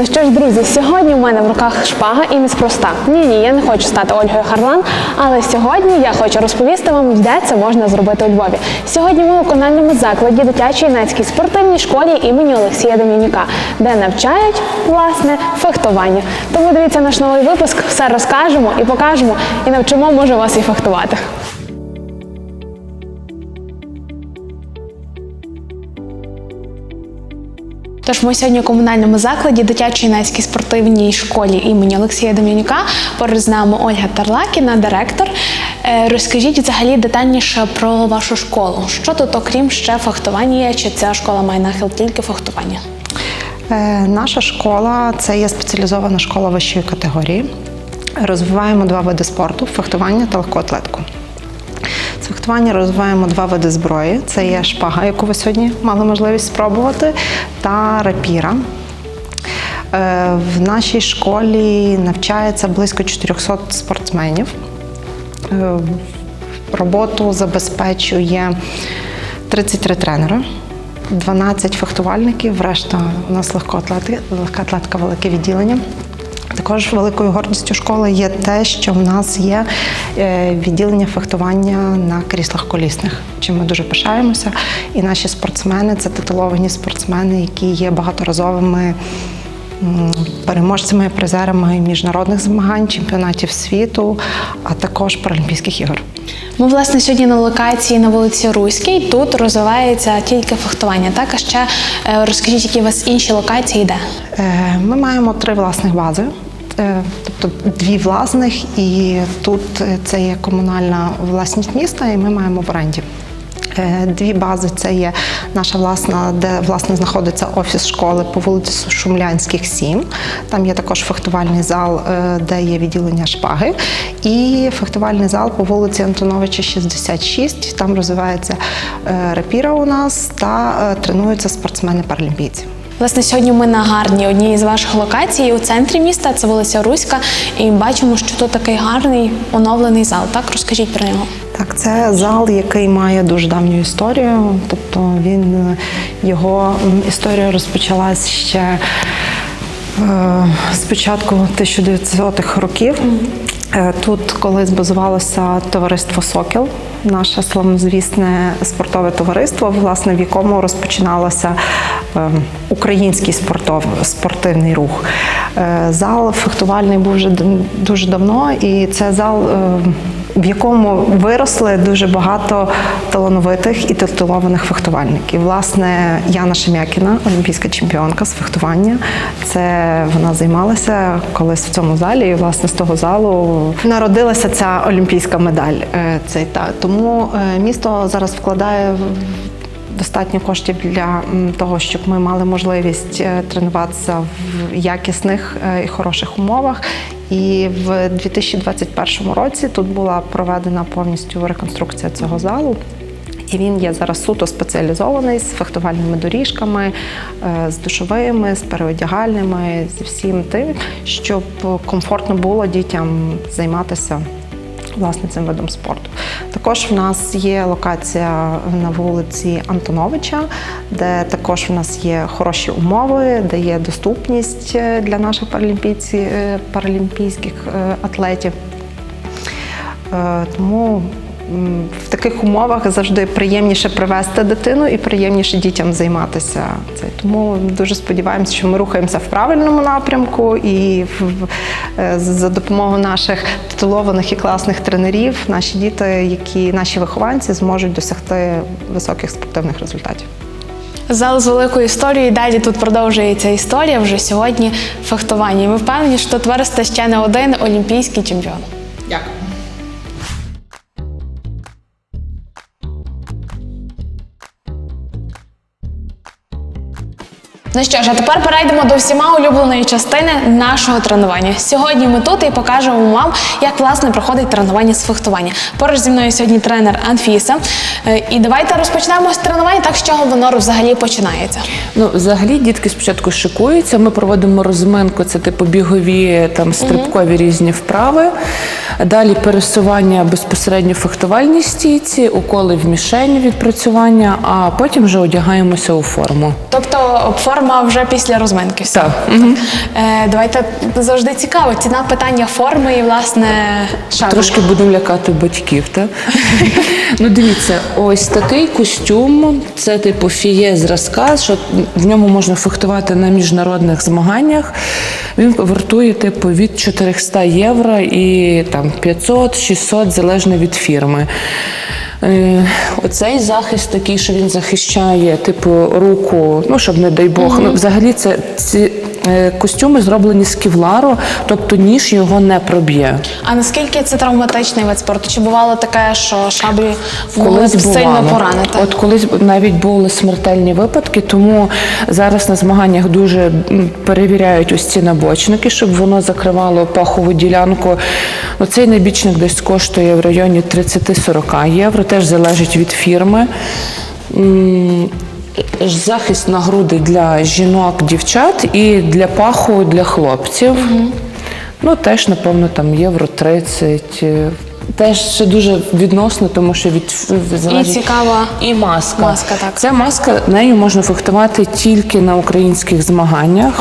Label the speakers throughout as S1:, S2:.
S1: Ну що ж, друзі, сьогодні у мене в руках шпага і неспроста. Ні, ні, я не хочу стати Ольгою Харлан, але сьогодні я хочу розповісти вам, де це можна зробити у Львові. Сьогодні ми у комунальному закладі дитячій юнацькій спортивній школі імені Олексія Дем'янюка, де навчають власне фехтування. Тому дивіться наш новий випуск, все розкажемо і покажемо, і навчимо, може вас і фехтувати. Тож ми сьогодні у комунальному закладі дитячо-юнацькій спортивній школі імені Олексія Дем'янюка. Поруч з нами Ольга Тарлакіна, директор. Е, Розкажіть взагалі детальніше про вашу школу. Що тут, окрім ще фехтування, чи ця школа має нахил тільки фехтування?
S2: Е, Наша школа це є спеціалізована школа вищої категорії. Розвиваємо два види спорту фехтування та легкоатлетику. Фехтування розвиваємо два види зброї: це є шпага, яку ви сьогодні мали можливість спробувати, та рапіра. Е, В нашій школі навчається близько 400 спортсменів. Е, Роботу забезпечує 33 тренери, 12 фехтувальників, решта у нас легкоатлети, легка атлетика, велике відділення. Також великою гордістю школи є те, що в нас є е, відділення фехтування на кріслах колісних, чим ми дуже пишаємося. І наші спортсмени це титуловані спортсмени, які є багаторазовими переможцями, призерами міжнародних змагань, чемпіонатів світу, а також Паралімпійських ігор.
S1: Ми, власне, сьогодні на локації на вулиці Руській. Тут розвивається тільки фехтування. Так, а ще е, розкажіть, які у вас інші локації, де?
S2: Е, Ми маємо три власних бази. е, Тобто дві власних, і тут це є комунальна власність міста, і ми маємо в оренді. Е, Дві бази це є наша власна, де власне знаходиться офіс школи по вулиці Шумлянських, 7. Там є також фехтувальний зал, е, де є відділення шпаги, і фехтувальний зал по вулиці Антоновича, 66. Там розвивається е, рапіра у нас та тренуються спортсмени-паралімпійці.
S1: Власне, сьогодні ми на гарній одній з ваших локацій у центрі міста, це вулиця Руська, і бачимо, що тут такий гарний оновлений зал. Так, розкажіть про нього.
S2: Так, це зал, який має дуже давню історію. Тобто він його історія розпочалась ще е, з початку 1900-х років. Е, Тут колись базувалося товариство Сокіл, наше славнозвісне спортове товариство, власне, в якому розпочиналося е, український спортов, спортивний рух. Е, Зал фехтувальний був вже дуже давно, і це зал. В якому виросли дуже багато талановитих і титулованих фехтувальників. Власне, Яна Шем'якіна, олімпійська чемпіонка з фехтування. Це вона займалася колись в цьому залі, і власне з того залу народилася ця олімпійська медаль. Е, Цей та тому е, місто зараз вкладає достатньо коштів для того, щоб ми мали можливість е, тренуватися в якісних і хороших умовах. І в 2021 році тут була проведена повністю реконструкція цього залу. І він є зараз суто спеціалізований з фехтувальними доріжками, е, з душовими, з переодягальними, зі всім тим, щоб комфортно було дітям займатися власне цим видом спорту. Також в нас є локація на вулиці Антоновича, де також в нас є хороші умови, де є доступність е, для наших паралімпійці- е, паралімпійських е, атлетів. Тому в таких умовах завжди приємніше привести дитину і приємніше дітям займатися. Це тому дуже сподіваємося, що ми рухаємося в правильному напрямку, і в- в- е, за допомогою наших титулованих і класних тренерів наші діти, які наші вихованці, зможуть досягти високих спортивних результатів.
S1: Зал з великою історією. Далі тут продовжується історія вже сьогодні фехтування. І ми впевнені, що тут ще не один олімпійський чемпіон.
S2: Дякую.
S1: Ну що ж, а тепер перейдемо до всіма улюбленої частини нашого тренування. Сьогодні ми тут і покажемо вам, як власне проходить тренування з фехтування. Поруч зі мною сьогодні тренер Анфіса. Е, І давайте розпочнемо з тренування, так з чого воно взагалі починається.
S3: Ну, взагалі, дітки спочатку шикуються. Ми проводимо розминку, це типу бігові, там стрибкові різні вправи. Далі пересування безпосередньо в фехтувальній стійці, уколи в мішені відпрацювання, а потім вже одягаємося у форму.
S1: Тобто форма вже після розминки.
S3: Так.
S1: Е, давайте завжди цікаво. Ціна питання форми і власне шагу.
S3: Трошки будемо лякати батьків, так? ну дивіться, ось такий костюм, це типу фіє зразка, що в ньому можна фехтувати на міжнародних змаганнях. Він вартує типу від 400 євро і там 500-600, залежно від фірми. Е, Оцей захист такий, що він захищає, типу, руку, ну щоб не дай Бог. Ну, взагалі, це ці е, костюми зроблені з кевлару, тобто ніж його не проб'є.
S1: А наскільки це травматичний вид спорту? Чи бувало таке, що шаблі
S3: Колись
S1: б сильно поранити?
S3: От колись навіть були смертельні випадки, тому зараз на змаганнях дуже перевіряють ось ці набочники, щоб воно закривало пахову ділянку. Ну, цей набічник десь коштує в районі 30-40 євро, теж залежить від фірми. Захист на груди для жінок, дівчат і для паху для хлопців. Ну, теж, напевно, там євро 30. е, Теж ще дуже відносно, тому що від залежить-
S1: цікава
S3: і маска.
S1: маска, так.
S3: Ця маска нею можна фехтувати тільки на українських змаганнях.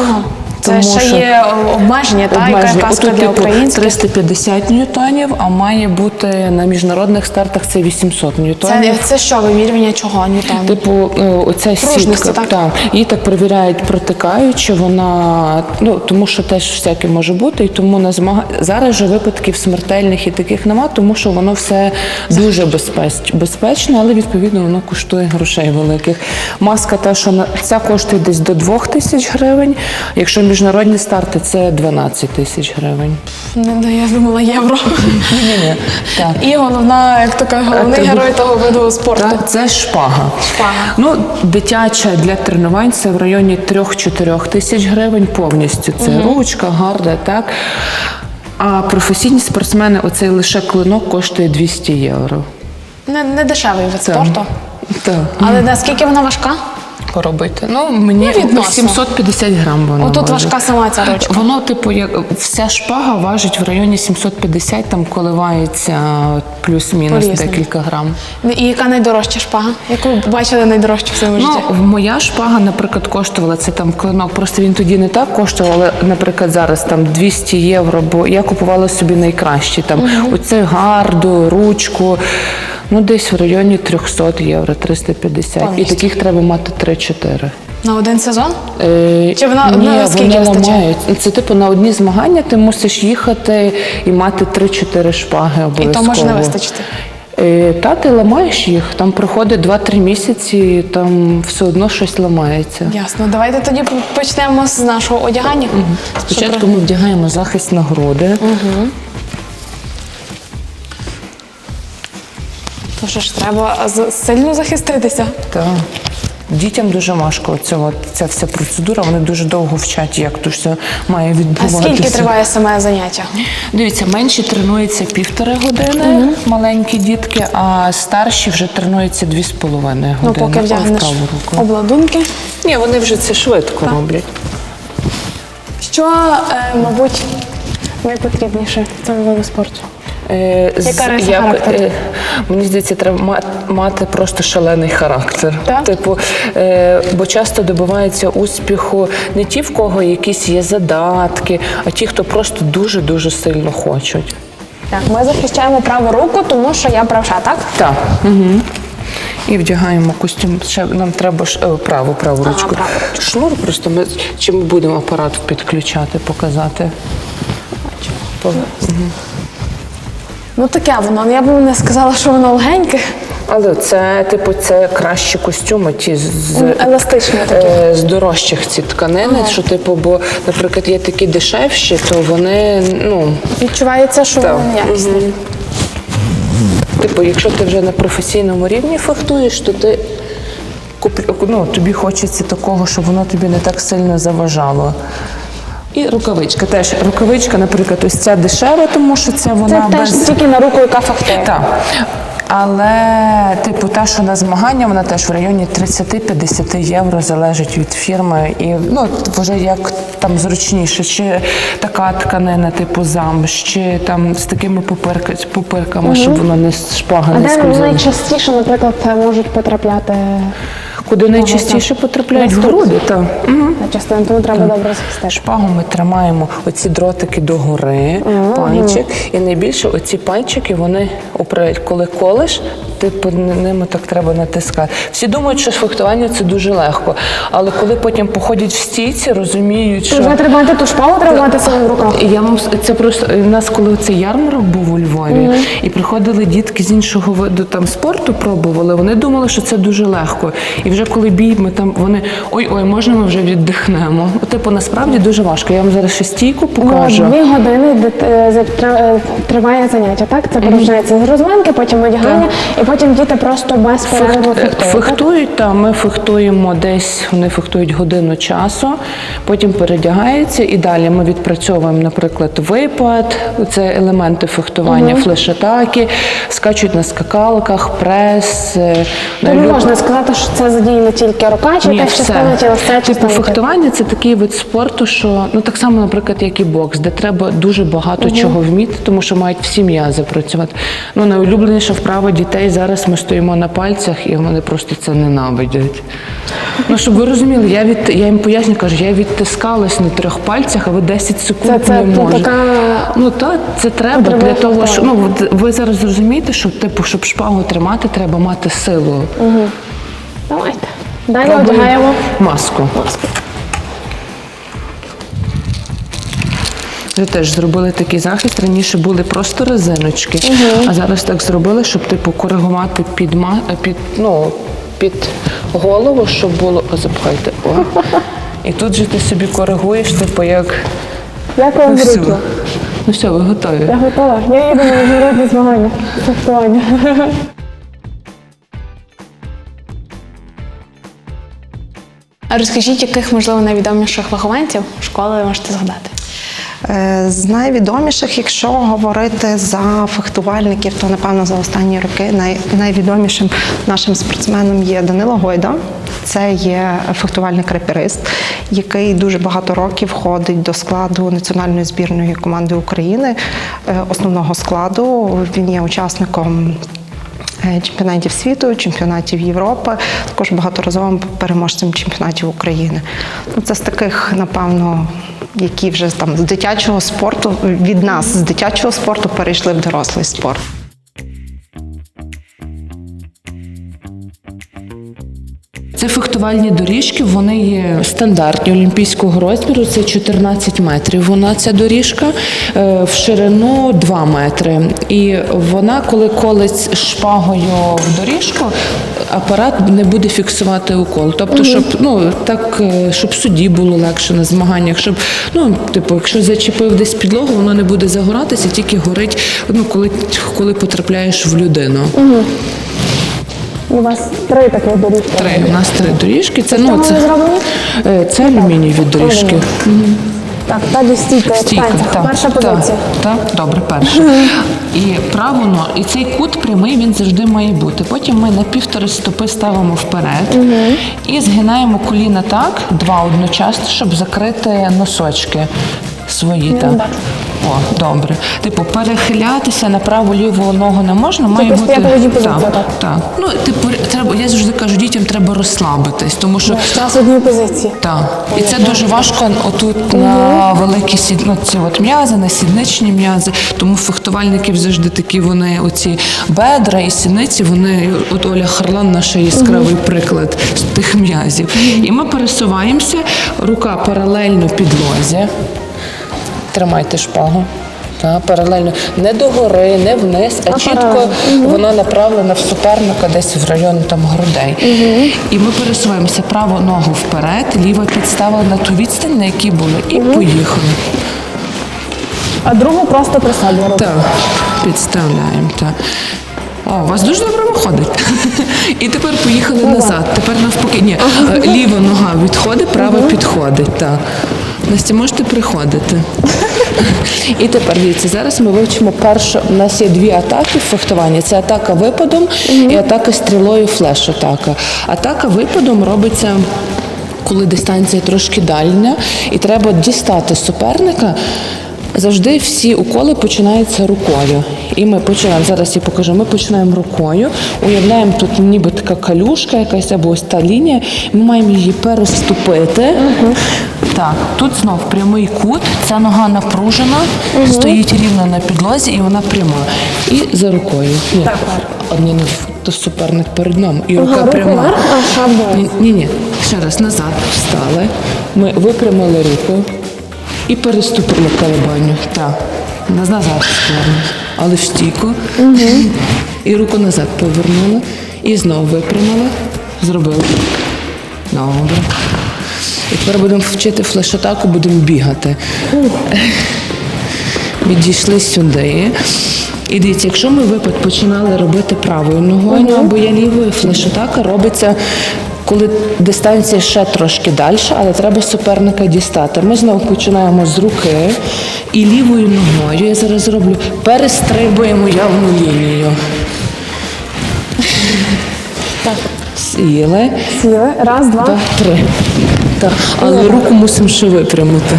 S1: Це
S3: тому
S1: ще
S3: що
S1: є обмеження, та яка
S3: обмеження.
S1: каска
S3: Отут,
S1: для
S3: типу,
S1: українських.
S3: 350 ньютонів, а має бути на міжнародних стартах це 800 ньютонів.
S1: Це, це що, вимірювання чого, Ньютон?
S3: Типу, е, оця сітка,
S1: так?
S3: так. її так перевіряють протикаючи, вона ну тому що теж всяке може бути, і тому на змага зараз же випадків смертельних і таких нема, тому що воно все дуже безпеч... безпечне, але відповідно воно коштує грошей великих. Маска та, що на ця коштує десь до 2 тисяч гривень. Якщо міжнародні старти, це 12 тисяч гривень.
S1: Не, не, я думала євро. І головна, як то кажуть, головний герой того виду спорту.
S3: Так, це шпага.
S1: Шпага.
S3: Ну, дитяча для тренувань це в районі 3-4 тисяч гривень повністю. Це ручка, гарда, так. А професійні спортсмени, оцей лише клинок коштує 200 євро.
S1: Не, не дешевий вид
S3: Так.
S1: спорту.
S3: Так.
S1: Але наскільки вона важка?
S3: Поробити. Ну, мені
S1: Ну, відносно.
S3: 750 грам вона
S1: Отут
S3: важить.
S1: важка сама ця ручка.
S3: Воно, типу, як вся шпага важить в районі 750, там коливається плюс-мінус декілька грам.
S1: І яка найдорожча шпага? Яку бачили найдорожчу в своєму
S3: Ну,
S1: житті?
S3: моя шпага, наприклад, коштувала це там клинок. Просто він тоді не так коштував, але, наприклад, зараз там 200 євро, бо я купувала собі найкращі. Там оце гарду, ручку. Ну, десь в районі 300 євро, 350.
S1: Повністю.
S3: І таких треба мати 3-4.
S1: На один сезон?
S3: Е,
S1: Чи вона-
S3: ні,
S1: ну, скільки
S3: вони
S1: вистачає?
S3: ламають. Це типу на одні змагання ти мусиш їхати і мати 3-4 шпаги
S1: І
S3: обов'язково.
S1: то може не вистачити.
S3: Е, Та ти ламаєш їх, там проходить 2-3 місяці, і там все одно щось ламається.
S1: Ясно. Давайте тоді почнемо з нашого одягання.
S3: Спочатку ми вдягаємо захист на груди.
S1: То що ж треба сильно захиститися.
S3: Та. Дітям дуже важко ця, от, ця вся процедура, вони дуже довго вчать, як то все має
S1: А
S3: відбуватися.
S1: скільки триває саме заняття?
S3: Дивіться, менші тренуються півтори години, маленькі дітки, а старші вже тренуються дві з половиною
S1: Ну,
S3: години.
S1: поки
S3: О, в
S1: вдягнеш
S3: руку.
S1: обладунки.
S3: Ні, вони вже це швидко роблять.
S1: Що, е, мабуть, найпотрібніше в цьому виду спорту?
S3: Е,
S1: Яка риса характеру?
S3: е, мені здається, треба ма- мати просто шалений характер.
S1: Так?
S3: Типу, е, бо часто добиваються успіху не ті, в кого якісь є задатки, а ті, хто просто дуже-дуже сильно хочуть.
S1: Так, ми захищаємо праву руку, тому що я правша, так?
S3: Так. Угу. І вдягаємо костюм. Ще нам треба ж е, праву праву
S1: Ага,
S3: ручку.
S1: праву ручку.
S3: Шнур просто ми чи ми будемо апарат підключати, показати. По-
S1: Ну таке воно. Я б не сказала, що воно легеньке.
S3: Але це, типу, це кращі костюми, ті з,
S1: Ну, еластичні такі.
S3: е, з дорожчих ці тканини. Що, типу, бо, наприклад, є такі дешевші, то вони, ну,
S1: Відчувається, що
S3: Так.
S1: воно неякісне.
S3: типу, якщо ти вже на професійному рівні фехтуєш, то ти ну, тобі хочеться такого, щоб воно тобі не так сильно заважало. І рукавичка теж. Рукавичка, наприклад, ось ця дешева, тому що це вона
S1: Це
S3: без.
S1: теж тільки на руку, яка фахтує.
S3: Так. Але, типу, та, що на змагання, вона теж в районі 30-50 євро залежить від фірми. І ну, вже як там зручніше, чи така тканина, типу замш, чи там з такими пупирка, пупирками, щоб воно не шпага
S1: А де найчастіше, наприклад, можуть потрапляти
S3: Куди найчастіше потрапляють груди, так.
S1: на частину, тому треба добре захистити.
S3: Шпагу ми тримаємо оці дротики догори, пальчик, і найбільше оці пальчики вони управляють. Коли колиш, типу ними так треба натискати. Всі думають, що фехтування це дуже легко, але коли потім походять в стійці, розуміють, що
S1: Вже треба мати ту шпалу, треба мати себе в руках.
S3: Я вам це просто у нас, коли цей ярмарок був у Львові, і приходили дітки з іншого виду там спорту, пробували. Вони думали, що це дуже легко. І вже коли бій, ми там вони ой, ой, можна ми вже віддихнемо. Типу, насправді дуже важко. Я вам зараз ще стійку покажу.
S1: Ну, Дві години де- е, е, триває заняття, так? Це починається з розминки, потім одягання, і потім діти просто без перерви
S3: Фехт-
S1: фехтують. так?
S3: Фехтують, та ми фехтуємо десь, вони фехтують годину часу, потім передягаються і далі ми відпрацьовуємо, наприклад, випад, це елементи фехтування, флеш-атаки, скачуть на скакалках, прес. е,
S1: То не
S3: люб-
S1: можна сказати, що це задіяно тільки рука, чи якась частина тіла, все
S3: Типу, фехтування це такий вид спорту, що ну так само, наприклад, як і бокс, де треба дуже багато чого вміти, тому що мають всі м'язи працювати. Ну найулюбленіша вправа дітей зараз ми стоїмо на пальцях і вони просто це ненавидять. Ну щоб ви розуміли, я від я їм поясню, кажу, я відтискалась на трьох пальцях, а ви 10 секунд
S1: Це- це
S3: не
S1: ну,
S3: можете.
S1: така
S3: Ну так, це треба
S1: Треба
S3: для того, що ну ви зараз зрозумієте, що типу, щоб шпагу тримати, треба мати силу.
S1: Давайте. Далі одягаємо
S3: маску.
S1: маску.
S3: Ви теж зробили такий захист. Раніше були просто резиночки, а зараз так зробили, щоб типу коригувати під ма під ну під голову, щоб було О, запхайте. О. І тут же ти собі коригуєш, типу як
S1: Як вам
S3: ну, все. Ну все, ви готові.
S1: Я готова. Я їду на міжнародні змагання. Фехтування. А розкажіть, яких, можливо, найвідоміших вихованців школи ви можете згадати?
S2: Е, З найвідоміших, якщо говорити за фехтувальників, то напевно за останні роки най, найвідомішим нашим спортсменом є Данило Гойда. Це є фехтувальник-реперист, який дуже багато років входить до складу національної збірної команди України, е, основного складу. Він є учасником чемпіонатів світу, чемпіонатів Європи, також багаторазовим переможцем чемпіонатів України. Ну, це з таких, напевно, які вже там з дитячого спорту від нас з дитячого спорту перейшли в дорослий спорт.
S3: Це фехтувальні доріжки, вони є стандартні олімпійського розміру. Це 14 метрів. Вона ця доріжка е, в ширину 2 метри. І вона, коли колить шпагою в доріжку, апарат не буде фіксувати укол. Тобто, щоб ну так, е, щоб судді було легше на змаганнях, щоб ну, типу, якщо зачепив десь підлогу, воно не буде загоратися, тільки горить, ну коли, коли потрапляєш в людину.
S1: У вас три таких доріжки.
S3: Три у нас три доріжки. Це ну це
S1: вони зроблені?
S3: Е, Це алюмінієві доріжки.
S1: Так, далі стійка,
S3: Стійка, так,
S1: Перша позиція.
S3: Так, добре, перша. І право но, і цей кут прямий він завжди має бути. Потім ми на півтори стопи ставимо вперед і згинаємо коліна так, два одночасно, щоб закрити носочки свої. Так. О, добре. Типу, перехилятися на праву ліву ногу не можна, має
S1: Тобто
S3: бути.
S1: в одній
S3: так,
S1: так?
S3: так. Ну, типу, треба, я завжди кажу, дітям треба розслабитись, тому що
S1: Весь час одній позиції.
S3: так, і це дуже важко отут на великі сід... ну, ці от м'язи, на сідничні м'язи. Тому фехтувальників завжди такі вони, оці бедра і сідниці, вони, от Оля Харлан, наш яскравий приклад з тих м'язів. І ми пересуваємося, рука паралельно підлозі. Тримайте шпагу. Та, паралельно не догори, не вниз, а, чітко вона направлена в суперника десь в район там грудей. І ми пересуваємося праву ногу вперед, ліва підставила на ту відстань, на якій були, і поїхали.
S1: А другу просто при собі робите.
S3: Так, підставляємо. Так. О, у вас дуже добре виходить. І тепер поїхали назад. Тепер навпаки. Ні, е, ліва нога відходить, права підходить. Так. Настя, можете приходити. І тепер дивіться, зараз ми вивчимо першу. У нас є дві атаки в фехтуванні: це атака випадом і атака стрілою флеш-атака. Атака випадом робиться. Коли дистанція трошки дальня, і треба дістати суперника, завжди всі уколи починаються рукою. І ми починаємо, зараз я покажу, ми починаємо рукою, уявляємо тут ніби така калюшка якась або ось та лінія, ми маємо її переступити. Так, тут знов прямий кут, ця нога напружена, стоїть рівно на підлозі і вона пряма. І за рукою. Ні, одні не то суперник перед нами. І рука
S1: руку
S3: пряма.
S1: вверх, а.
S3: Ні, ні, ні. Ще раз назад встали. Ми випрямили руку і переступили колебанню. Так. Наз- Назад повернули. Але в стійку. І руку назад повернули. І знову випрямили. Зробили. Добре. І тепер будемо вчити флеш-атаку, будемо бігати. Відійшли сюди. І дивіться, якщо ми випад починали робити правою ногою, ну або я лівою, флеш-атака робиться, коли дистанція ще трошки далі, але треба суперника дістати. Ми знову починаємо з руки і лівою ногою, я зараз зроблю, перестрибуємо явну лінію. Сіли.
S1: Сіли. Раз, два.
S3: Так, три. Так, але руку мусимо ще випрямити.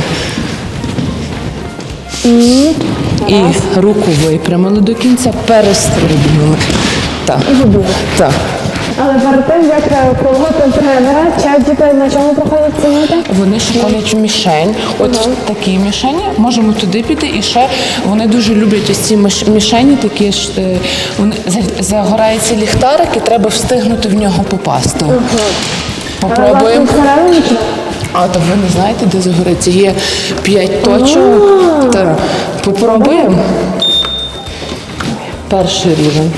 S3: І руку випрямили до кінця, перестрибнули. Так. Так.
S1: Але перед тим, як колготи тренера, чи діти на чому проходять ці?
S3: Вони шукають мішень. От в такій мішені можемо туди піти. І ще вони дуже люблять ось ці міш- мішені, такі ж е, вони за- загорається ліхтарик, і треба встигнути в нього попасти. Попробуємо. А то ви не знаєте, де загориться? Є п'ять точок. Так. Попробуємо. Перший рівень.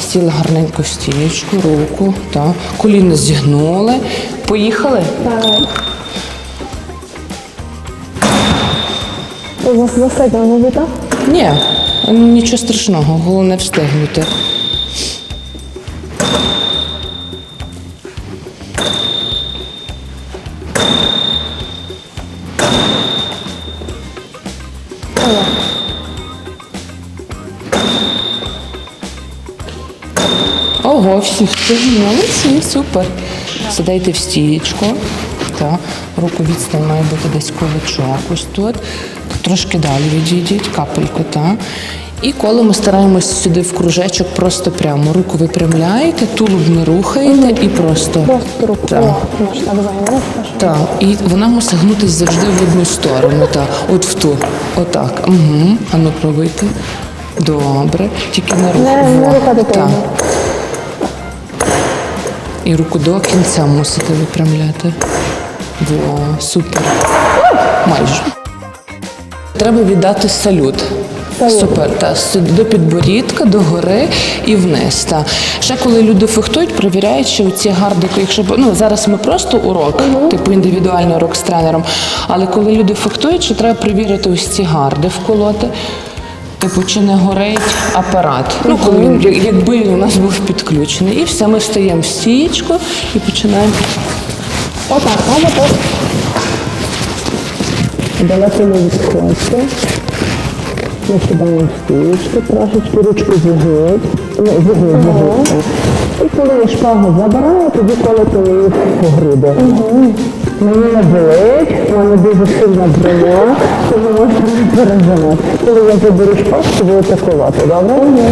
S3: Сіли гарненько стіночку, руку, так. коліно зігнули. Поїхали.
S1: Засидно, ну так?
S3: Ні, нічого страшного, головне встигнути. Ого, всі встигли, молодці, супер. Сідайте в стієчку. Так. Руку відстань має бути десь кулачок ось тут. Трошки далі відійдіть, капельку, так. І коли ми стараємось сюди в кружечок просто прямо. Руку випрямляєте, тулуб не рухаєте і просто.
S1: Просто руку.
S3: Так.
S1: Так
S3: і вона мусить гнутись завжди в одну сторону. Так, от в ту. Отак. Угу. А ну пробуйте. Добре. Тільки.
S1: Не- не
S3: І руку до кінця мусите випрямляти. Во, супер. Майже. Треба віддати салют. Супер, та до підборідка, до гори і вниз. Та. Ще коли люди фехтують, перевіряють, що ці гардики, якщо ну зараз ми просто урок, типу індивідуальний урок з тренером. Але коли люди фехтують, що треба перевірити ось ці гарди вколоти. Типу, чи не горить апарат. Ну, коли він, якби він у нас був підключений. І все, ми встаємо в стієчку і починаємо.
S1: Отак, або так.
S4: Далеко не відходьте. Ми сідаємо в стілечку, трошечки ручку зігнуть. Ну, зігнуть, зігнуть. І коли я шпагу забираю, тоді колите її по груди. Мені не болить, в мене дуже сильно броня, тому можна не переживати. Коли я заберу шпагу, то будете колоти, добре?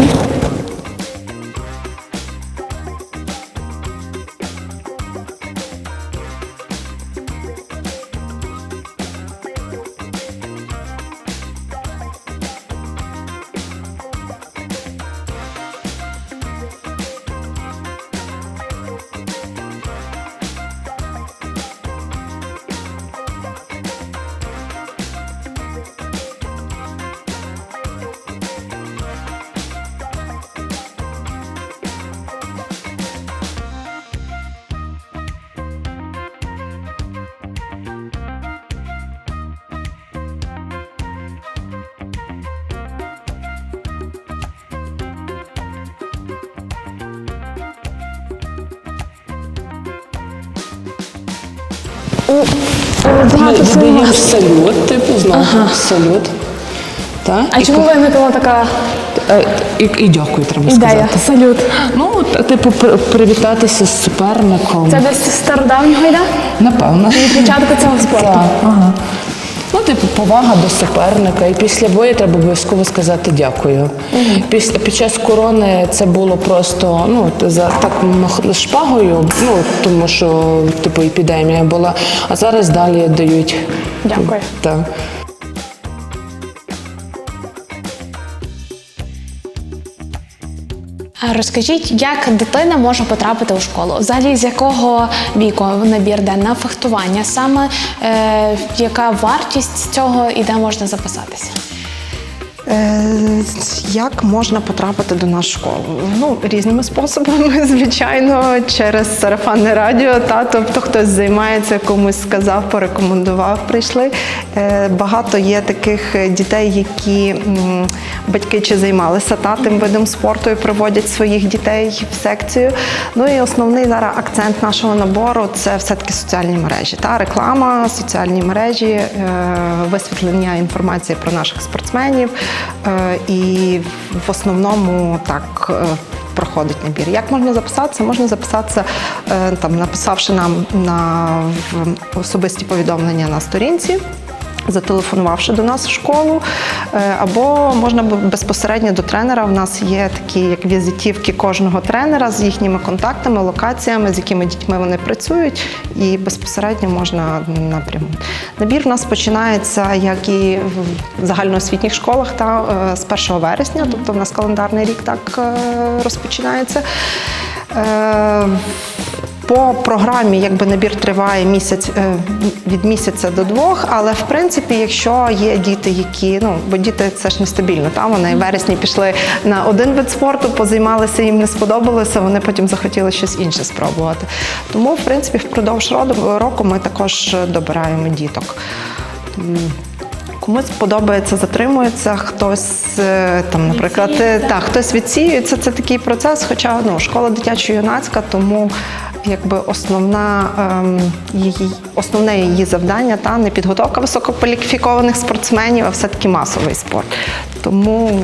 S3: Ми віддаємо салют, типу, знову салют. Та?
S1: А
S3: І
S1: чому виникла така
S3: Е, І, і дякую, треба
S1: ідея?
S3: сказати.
S1: Салют.
S3: Ну, типу, при- привітатися з суперником.
S1: Це десь з стародавнього йде?
S3: Напевно.
S1: Від початку цього спорту.
S3: Так, ага. Ну, типу, повага до суперника. І після бою треба обов'язково сказати дякую. Після, під час корони це було просто ну, за так шпагою, ну, тому що типу епідемія була. А зараз далі дають.
S1: Дякую.
S3: Так.
S1: Розкажіть, як дитина може потрапити у школу? Взагалі, з якого віку набір йде на фехтування? Саме е, яка вартість цього і де можна записатися?
S2: Е, Як можна потрапити до нас в школу? Ну, різними способами, звичайно, через сарафанне радіо. Та, тобто хтось займається, комусь сказав, порекомендував, прийшли. Е, Багато є таких дітей, які батьки чи займалися та, тим видом спорту і приводять своїх дітей в секцію. Ну і основний зараз акцент нашого набору це все-таки соціальні мережі. Та, реклама, соціальні мережі, е, висвітлення інформації про наших спортсменів. Е, І в основному так е, проходить набір. Як можна записатися? Можна записатися, там, написавши нам на особисті повідомлення на сторінці. Зателефонувавши до нас в школу, Е, або можна безпосередньо до тренера. У нас є такі як візитівки кожного тренера з їхніми контактами, локаціями, з якими дітьми вони працюють, і безпосередньо можна напряму. Набір у нас починається, як і в загальноосвітніх школах, та е, з 1 вересня, тобто в нас календарний рік так е, розпочинається. По програмі якби набір триває місяць е, від місяця до двох, але в принципі, якщо є діти, які ну бо діти це ж нестабільно, та вони в вересні пішли на один вид спорту, позаймалися, їм не сподобалося, вони потім захотіли щось інше спробувати. Тому, в принципі, впродовж року ми також добираємо діток. Комусь подобається, затримується, хтось е, там, наприклад, е, так, хтось відсіюється. Це такий процес. Хоча ну, школа дитячо-юнацька, тому якби основна ем, її основне її завдання та не підготовка висококваліфікованих спортсменів, а все-таки масовий спорт. Тому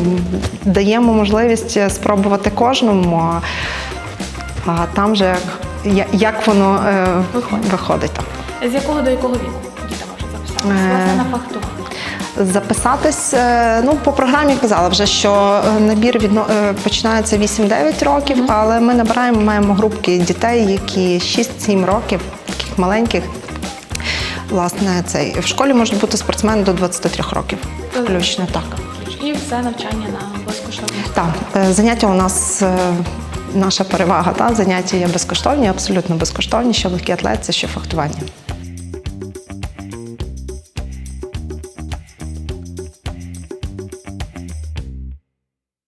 S2: даємо можливість спробувати кожному. а- А там вже як, як воно е, виходить.
S1: З якого до якого віку діти можуть записатися?
S2: Е,
S1: Власне, на фехтування.
S2: Записатись, е, ну по програмі казала вже, що е, набір відно, е, починається 8-9 років, але ми набираємо, маємо групки дітей, які 6-7 років, таких маленьких. Власне, цей в школі можуть бути спортсмени до 23 років. Включно так.
S1: І все навчання на безкоштовно.
S2: Так, заняття у нас. Наша перевага, та заняття є безкоштовні, абсолютно безкоштовні, що легкі атлетці, що фехтування.